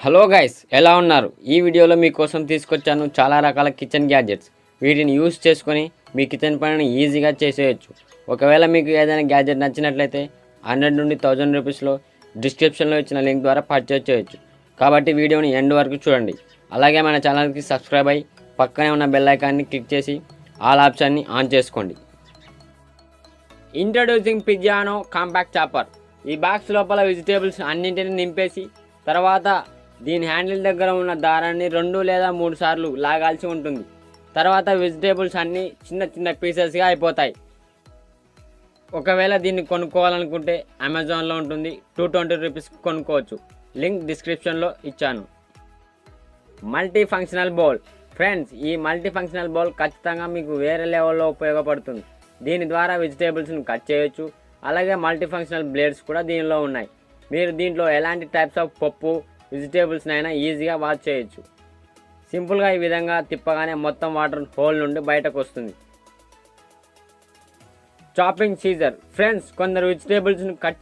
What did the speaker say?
Hello guys ఎలా ఉన్నారు? ఈ వీడియోలో మీకోసం తీసుకొచ్చాను చాలా రకాల కిచెన్ గ్యాడ్జెట్స్. వీటిని యూస్ చేసుకొని మీ కిచెన్ పనిని ఈజీగా చేసేయచ్చు. ఒకవేళ మీకు ఏదైనా గ్యాడ్జెట్ నచ్చినట్లయితే హండ్రెడ్ నుండి థౌజండ్ రూపీస్లో డిస్క్రిప్షన్లో ఇచ్చిన లింక్ ద్వారా పర్చేజ్ చేయొచ్చు. కాబట్టి వీడియోని ఎండ్ వరకు చూడండి. అలాగే మన ఛానల్కి సబ్స్క్రైబ్ అయ్యి పక్కనే ఉన్న బెల్ ఐకాన్ని క్లిక్ చేసి ఆల్ ఆప్షన్ని ఆన్ చేసుకోండి. ఇంట్రడ్యూసింగ్ పిజ్జానో కాంపాక్ట్ చాపర్. ఈ బాక్స్ లోపల వెజిటేబుల్స్ అన్నింటిని నింపేసి తర్వాత దీని హ్యాండిల్ దగ్గర ఉన్న దారాన్ని రెండు లేదా మూడు సార్లు లాగాల్సి ఉంటుంది. తర్వాత వెజిటేబుల్స్ అన్నీ చిన్న చిన్న పీసెస్గా అయిపోతాయి. ఒకవేళ దీన్ని కొనుక్కోవాలనుకుంటే అమెజాన్లో ఉంటుంది. టూ ట్వంటీ రూపీస్ కొనుక్కోవచ్చు. లింక్ డిస్క్రిప్షన్లో ఇచ్చాను. Multi functional bowl. ఫ్రెండ్స్ ఈ మల్టీ ఫంక్షనల్ బౌల్ ఖచ్చితంగా మీకు వేరే లెవెల్లో ఉపయోగపడుతుంది. దీని ద్వారా వెజిటేబుల్స్ని కట్ చేయొచ్చు. అలాగే మల్టీ ఫంక్షనల్ బ్లేడ్స్ కూడా దీనిలో ఉన్నాయి. మీరు దీంట్లో ఎలాంటి టైప్స్ ఆఫ్ పప్పు వెజిటేబుల్స్ని అయినా ఈజీగా వాష్ చేయొచ్చు. సింపుల్గా ఈ విధంగా తిప్పగానే మొత్తం వాటర్ హోల్ నుండి బయటకు వస్తుంది. Chopping Caesar. ఫ్రెండ్స్ కొందరు వెజిటేబుల్స్ని కట్